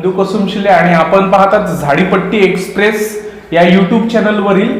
इंदू कुसुमशिले आणि आपण पाहतात झाडीपट्टी एक्सप्रेस या युट्यूब चॅनलवरील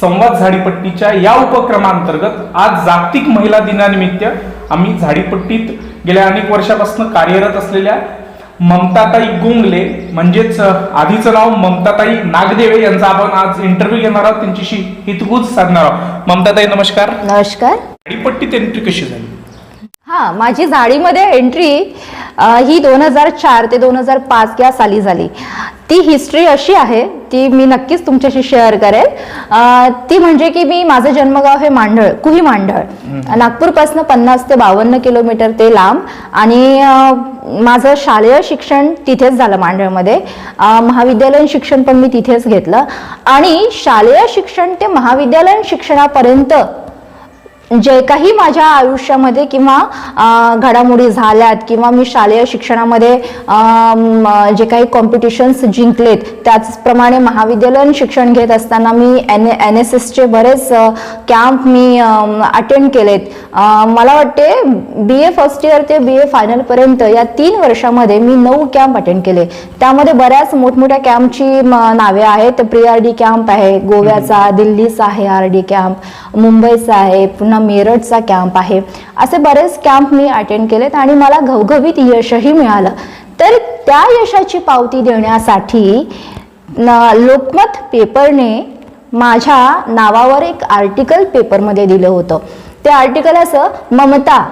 संवाद झाडीपट्टीच्या या उपक्रमांतर्गत आज जागतिक महिला दिनानिमित्त आम्ही झाडीपट्टीत गेल्या अनेक वर्षापासून कार्यरत असलेल्या ममताताई गोंगले म्हणजेच आधीचं नाव ममताताई नागदेवे यांचा आपण आज इंटरव्ह्यू घेणार आहोत. त्यांच्याशी हितगुज साधणार आहोत. ममताताई नमस्कार. नमस्कार. झाडीपट्टीत एंट्री कशी झाली? हां माझी झाडीमध्ये एंट्री ही दोन हजार चार ते दोन हजार पाच या साली झाली. ती हिस्ट्री अशी आहे ती मी नक्कीच तुमच्याशी शेअर करेल. ती म्हणजे की मी माझं जन्मगाव हे मांढळ कुही मांढळ. नागपूरपासून पन्नास ते बावन्न किलोमीटर ते लांब आणि माझं शालेय शिक्षण तिथेच झालं मांढळमध्ये. महाविद्यालयीन शिक्षण पण मी तिथेच घेतलं. आणि शालेय शिक्षण ते महाविद्यालयीन शिक्षणापर्यंत जे काही माझ्या आयुष्यामध्ये किंवा घडामोडी झाल्यात किंवा मी शालेय शिक्षणामध्ये जे काही कॉम्पिटिशन्स जिंकलेत त्याचप्रमाणे महाविद्यालयीन शिक्षण घेत असताना मी एन एन एस एसचे बरेच कॅम्प मी अटेंड केलेत. मला वाटते बी ए फर्स्ट इयर ते बी ए फायनलपर्यंत या तीन वर्षामध्ये मी नऊ कॅम्प अटेंड केले. त्यामध्ये बऱ्याच मोठमोठ्या कॅम्पची नावे आहेत. प्री आर डी कॅम्प आहे गोव्याचा दिल्लीचा आहे आर डी कॅम्प मुंबईचा आहे पुन्हा मेरठचा कॅम्प आहे. असे बरेच कॅम्प मी अटेंड केलेत आणि मला घवघवीत यशही मिळालं. तर त्या यशाची पावती देण्यासाठी लोकमत पेपरने माझ्या नावावर एक आर्टिकल पेपरमध्ये दिलं होतं. ते आर्टिकल असं ममता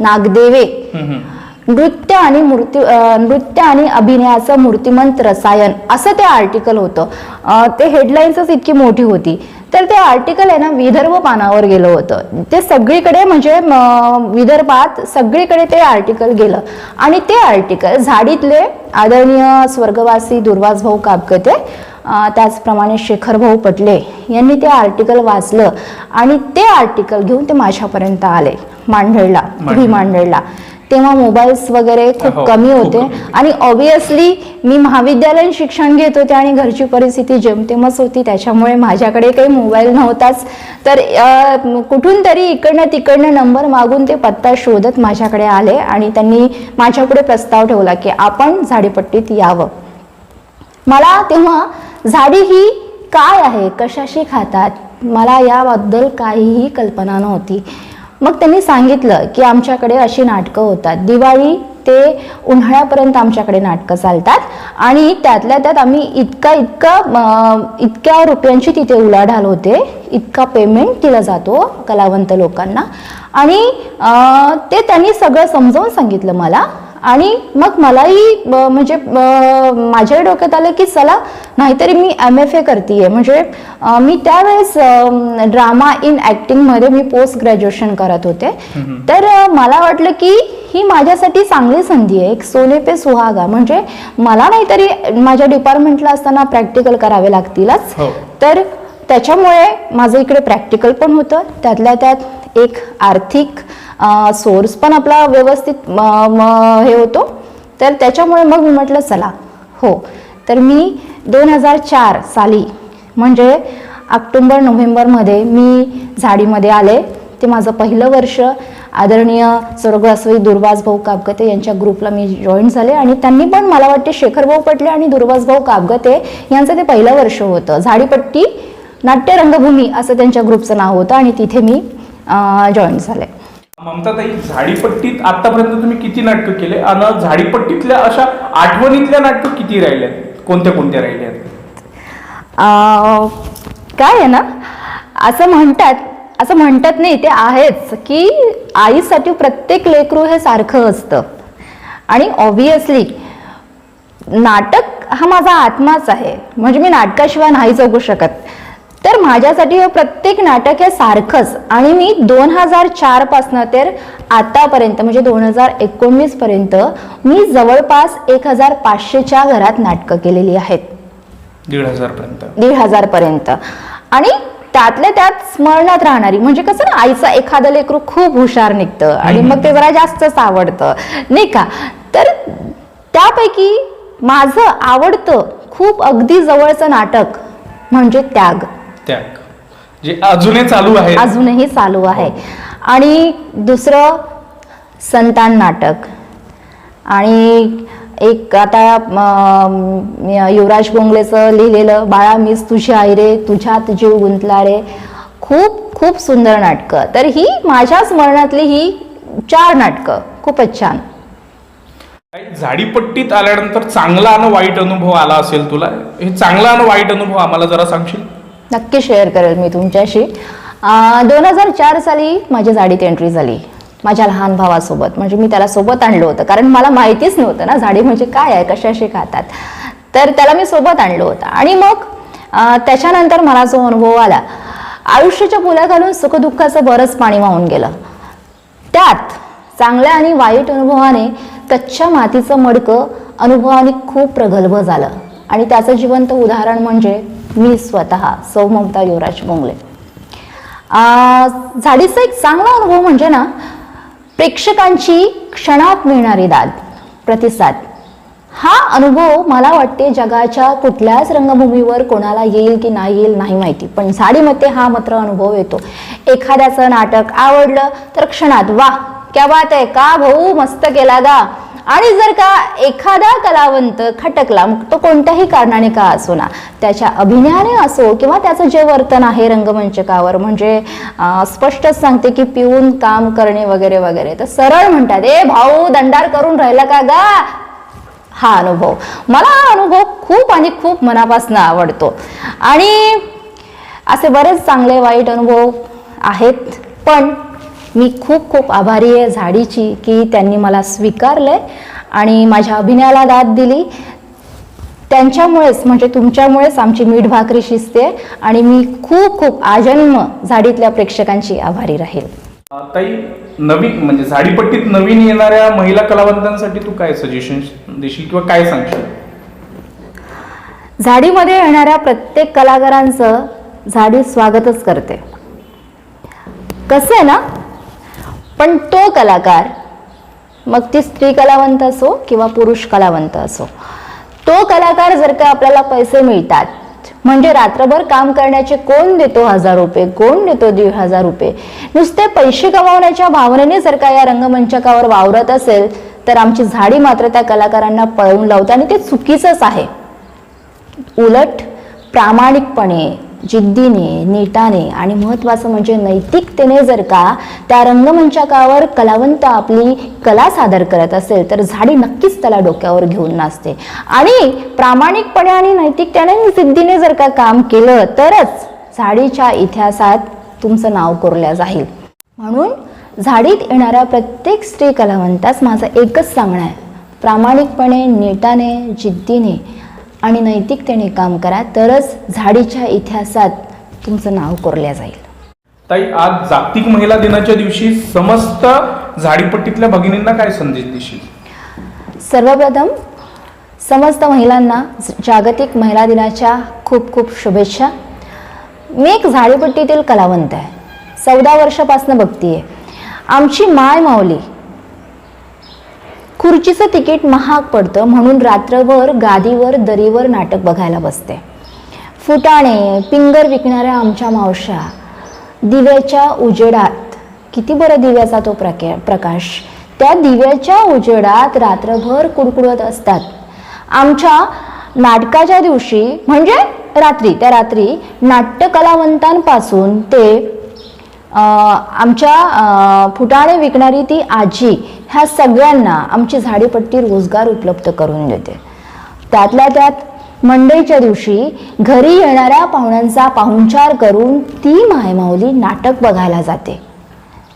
नागदेवे. नृत्य आणि मूर्ती नृत्य आणि अभिनयाचं मूर्तिमंत रसायन असं ते आर्टिकल होतं. ते हेडलाईन्सच इतकी मोठी होती. तर ते आर्टिकल आहे ना विदर्भ पानावर गेलं होतं. ते सगळीकडे म्हणजे विदर्भात सगळीकडे ते आर्टिकल गेलं. आणि ते आर्टिकल झाडीतले आदरणीय स्वर्गवासी दुर्वास भाऊ कापकते त्याचप्रमाणे शेखर भाऊ पटले यांनी ते आर्टिकल वाचलं. आणि ते आर्टिकल घेऊन ते माझ्यापर्यंत आले मांढळला मांढळ. तेव्हा मोबाईल्स वगैरे हो, खूप कमी खूप होते. कमी. आणि ऑब्विसली मी महाविद्यालयीन शिक्षण घेत होते आणि घरची परिस्थिती जेमतेमच होती. त्याच्यामुळे माझ्याकडे काही मोबाईल नव्हताच. तर कुठून तरी इकडनं तिकडनं नंबर मागून ते पत्ता शोधत माझ्याकडे आले आणि त्यांनी माझ्यापुढे प्रस्ताव ठेवला की आपण झाडीपट्टीत यावं. मला तेव्हा झाडी ही काय आहे? कशाशी खातात? मला याबद्दल काहीही कल्पना नव्हती. मग त्यांनी सांगितलं की आमच्याकडे अशी नाटकं होतात. दिवाळी ते उन्हाळ्यापर्यंत आमच्याकडे नाटकं चालतात आणि त्यातल्या त्यात आम्ही इतका इतका इतक्या रुपयांची तिथे उलाढाल होते. इतका पेमेंट दिला जातो कलावंत लोकांना. आणि ते त्यांनी सगळं समजावून सांगितलं मला. आणि मग मलाही म्हणजे ब- माझ्या डोक्यात आलं की चला नाहीतरी मी एम एफ ए करते म्हणजे मी त्यावेळेस ड्रामा इन ॲक्टिंगमध्ये मी पोस्ट ग्रॅज्युएशन करत होते. तर मला वाटलं की ही माझ्यासाठी चांगली संधी आहे. एक सोने पे सुहागा. म्हणजे मला नाहीतरी माझ्या डिपार्टमेंटला असताना प्रॅक्टिकल करावे लागतीलच. हो. तर त्याच्यामुळे माझं इकडे प्रॅक्टिकल पण होतं. त्यातल्या त्यात एक आर्थिक सोर्स पण आपला व्यवस्थित म- हे होतो. तर त्याच्यामुळे मग मी म्हटलं चला. हो. तर मी दोन हजार चार साली म्हणजे ऑक्टोंबर नोव्हेंबरमध्ये मी झाडीमध्ये आले. ते माझं पहिलं वर्ष. आदरणीय स्वर्गस्वी दुर्वास भाऊ कापगते यांच्या ग्रुपला मी जॉईन झाले आणि त्यांनी पण मला वाटते शेखर भाऊ पटले आणि दुर्वास भाऊ कापगते यांचं ते पहिलं वर्ष होतं. झाडीपट्टी नाट्य रंगभूमी असं त्यांच्या ग्रुपचं नाव होतं आणि तिथे मी जॉईन झाले. ममताताई झाडीपट्टीत आतापर्यंत तुम्ही किती नाटकं केले? आणि झाडीपट्टीतल्या अशा आठवणीतल्या नाटकं किती राहिल्यात? कोणत्या कोणत्या राहिल्यात? काय आहे ना? असं म्हणतात असं म्हणतात नाही ते आहेच की आईसाठी प्रत्येक लेकरू हे सारखं असतं. आणि ऑब्वियसली नाटक हा माझा आत्माच आहे. म्हणजे मी नाटकाशिवाय नाही जगू शकत. तर माझ्यासाठी हे प्रत्येक नाटक हे सारखंच. आणि मी दोन हजार चार पासनं तर आतापर्यंत म्हणजे दोन हजार एकोणवीस पर्यंत मी जवळपास एक हजार पाचशेच्या घरात नाटकं केलेली आहेत. दीड हजार पर्यंत. दीड हजार पर्यंत. आणि त्यातल्या त्यात स्मरणात राहणारी म्हणजे कसं ना आईचं एखादं लेकरू खूप हुशार निघतं आणि मग ते जरा जास्तच आवडतं नाही का? तर त्यापैकी माझं आवडतं खूप अगदी जवळचं नाटक म्हणजे त्याग. त्याग जे अजूनही चालू आहे. अजूनही चालू आहे. आणि दुसरं संतान नाटक. आणि एक आता युवराज बोंगलेचं लिहिलेलं बाळा मीच तुझी आई रे तुझ्यात जीव गुंतला रे. खूप खूप सुंदर नाटकं. तर ही माझ्या स्मरणातली ही चार नाटकं. खूपच छान. झाडीपट्टीत आल्यानंतर चांगला आणि वाईट अनुभव आला असेल तुला? हे चांगला आणि वाईट अनुभव आम्हाला जरा सांगशील? नक्की शेअर करेल मी तुमच्याशी. दोन हजार चार साली माझी जाडीत एंट्री झाली. माझ्या लहान भावासोबत. म्हणजे मी त्याला सोबत आणलं होतं. कारण मला माहितीच नव्हतं ना झाडी म्हणजे काय आहे कशाशी खातात. तर त्याला मी सोबत आणलं होतं. आणि मग त्याच्यानंतर मला जो अनुभव आला आयुष्याच्या पुला घालून सुखदुःखाचं बरंच पाणी वाहून गेलं. त्यात चांगल्या आणि वाईट अनुभवाने कच्च्या मातीचं मडकं अनुभवाने खूप प्रगल्भ झालं. आणि त्याचं जिवंत उदाहरण म्हणजे मी स्वतः सौ ममता युवराज बोंगले. झाडीचा एक चांगला अनुभव म्हणजे ना प्रेक्षकांची क्षणात मिळणारी दाद प्रतिसाद. हा अनुभव मला वाटते जगाच्या कुठल्याच रंगभूमीवर कोणाला येईल की नाही येईल नाही माहिती पण झाडीमध्ये हा मात्र अनुभव येतो. एखाद्याचं नाटक आवडलं तर क्षणात वा क्या बात आहे का भाऊ मस्त केला गा. आणि जर का एखादा कलावंत खटकला मग तो कोणत्याही कारणाने का असो ना? त्याच्या अभिनयाने असो किंवा त्याचं जे वर्तन आहे रंगमंचकावर म्हणजे स्पष्टच सांगते की पिऊन काम करणे वगैरे वगैरे तर सरळ म्हणतात ए भाऊ दंडार करून राहिला का गा? हा अनुभव. मला हा अनुभव खूप आणि खूप मनापासून आवडतो. आणि असे बरेच चांगले वाईट अनुभव आहेत पण मी खूप खूप आभारी आहे झाडीची की त्यांनी मला स्वीकारलंय आणि माझ्या अभिनयाला दाद दिली. त्यांच्यामुळेच म्हणजे तुमच्यामुळेच आमची मीठ भाकरी शिजते आणि मी खूप खूप आजन्म झाडीतल्या प्रेक्षकांची आभारी राहील. ताई नवीन म्हणजे झाडीपट्टीत नवीन येणाऱ्या महिला कलावंतांसाठी तू काय सजेशन देशील किंवा काय सांगशील? झाडीमध्ये येणाऱ्या प्रत्येक कलाकारांचं झाडी स्वागतच करते. कसं आहे ना पण तो कलाकार मग ती स्त्री कलावंत असो किंवा पुरुष कलावंत असो तो कलाकार जर का आपल्याला पैसे मिळतात म्हणजे रात्रभर काम करण्याचे कोण देतो हजार रुपये कोण देतो दीड हजार रुपये? नुसते पैसे कमावण्याच्या भावनेने जर का या रंगमंचकावर वावरत असेल तर आमची झाडी मात्र त्या कलाकारांना पळवून लावते आणि ते चुकीचंच आहे. उलट प्रामाणिकपणे जिद्दीने नीटाने आणि महत्त्वाचं म्हणजे नैतिकतेने जर का त्या रंगमंचकावर कलावंत आपली कला सादर करत असेल तर झाडी नक्कीच त्याला डोक्यावर घेऊन नाचते. आणि प्रामाणिकपणे आणि नैतिकतेने जिद्दीने जर का काम केलं तरच झाडीच्या इतिहासात तुमचं नाव कोरल्या जाईल. म्हणून झाडीत येणाऱ्या प्रत्येक स्त्री कलावंतास माझं एकच सांगणं आहे. प्रामाणिकपणे नीटाने जिद्दीने आणि नैतिकतेने काम करा तरच झाडीच्या इतिहासात तुमचं नाव कोरल्या जाईल. ताई आज जागतिक महिला दिनाच्या दिवशी समस्त झाडीपट्टीतल्या भगिनींना काय संदेश देशील? सर्वप्रथम समस्त महिलांना जागतिक महिला दिनाच्या खूप खूप शुभेच्छा. मी एक झाडीपट्टीतील कलावंत आहे. चौदा वर्षापासून बघतीये आमची माय माऊली खुर्चीचं तिकीट महाग पडतं म्हणून रात्रभर गादीवर दरीवर नाटक बघायला बसते. फुटाणे पिंगर विकणाऱ्या आमच्या मावशा दिव्याच्या उजेडात. किती बरं दिव्याचा तो प्रके प्रकाश. त्या दिव्याच्या उजेडात रात्रभर कुडकुडत असतात. आमच्या नाटकाच्या दिवशी म्हणजे रात्री त्या रात्री नाट्य कलावंतांपासून ते आमच्या फुटाणे विकणारी ती आजी ह्या सगळ्यांना आमची झाडीपट्टी रोजगार उपलब्ध करून देते. त्यातल्या त्यात मंडईच्या दिवशी घरी येणाऱ्या पाहुण्यांचा पाहुणचार करून ती मायमाऊली नाटक बघायला जाते.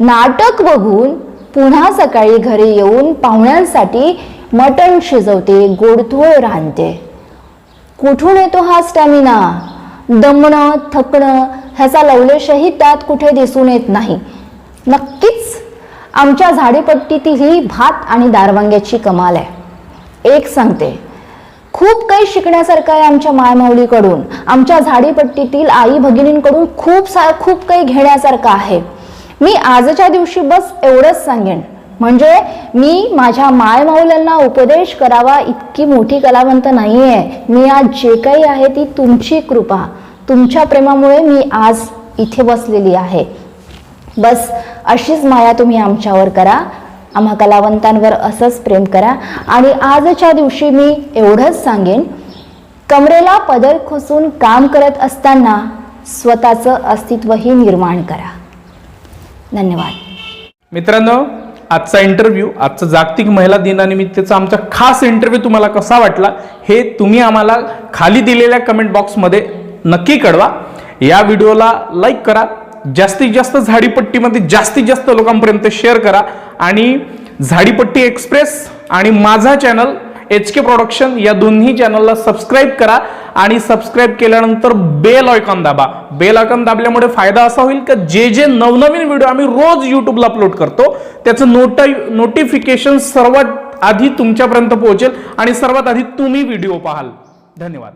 नाटक बघून पुन्हा सकाळी घरी येऊन पाहुण्यांसाठी मटण शिजवते गोडधोळ रांधते. कुठून येतो हा स्टॅमिना? दमणं थकणं ह्याचा लवलेशही त्यात कुठे दिसून येत नाही. नक्कीच आमच्या झाडीपट्टीतील ही भात आणि दारवांग्याची कमाल आहे. एक सांगते खूप काही शिकण्यासारखं आहे आमच्या मायमाऊलीकडून. आमच्या झाडीपट्टीतील आई भगिनींकडून खूप सा खूप काही घेण्यासारखं आहे. मी आजच्या दिवशी बस एवढंच सांगेन. म्हणजे मी माझ्या मायमाऊल्यांना उपदेश करावा इतकी मोठी कलावंत नाही आहे मी आज जे काही आहे ती तुमची कृपा. तुमच्या प्रेमामुळे मी आज इथे बसलेली आहे. बस अशीच माया तुम्ही आमच्यावर करा. आम्हा कलावंतांवर असंच प्रेम करा. आणि आजच्या दिवशी मी एवढंच सांगेन कमरेला पदर खोसून काम करत असताना स्वतःचं अस्तित्वही निर्माण करा. धन्यवाद. मित्रांनो आजचा इंटरव्ह्यू आजचा जागतिक महिला दिनानिमित्तचा आमचा खास इंटरव्ह्यू तुम्हाला कसा वाटला हे तुम्ही आम्हाला खाली दिलेल्या कमेंट बॉक्समध्ये नक्की कळवा. या व्हिडिओला लाईक करा. जास्तीत जास्त झाडीपट्टीमध्ये जास्तीत जास्त लोकांपर्यंत शेअर करा. आणि झाडीपट्टी एक्सप्रेस आणि माझा चॅनल एच के प्रोडक्शन या दोन्ही चॅनलला सबस्क्राईब करा. आणि सबस्क्राईब केल्यानंतर बेल ऑयकॉन दाबा. बेल ऑयकॉन दाबल्यामुळे फायदा असा होईल का? जे जे नवनवीन व्हिडिओ आम्ही रोज युट्यूबला अपलोड करतो त्याचं नोट नोटिफिकेशन सर्वात आधी तुमच्यापर्यंत पोहोचेल आणि सर्वात आधी तुम्ही व्हिडिओ पाहाल. धन्यवाद.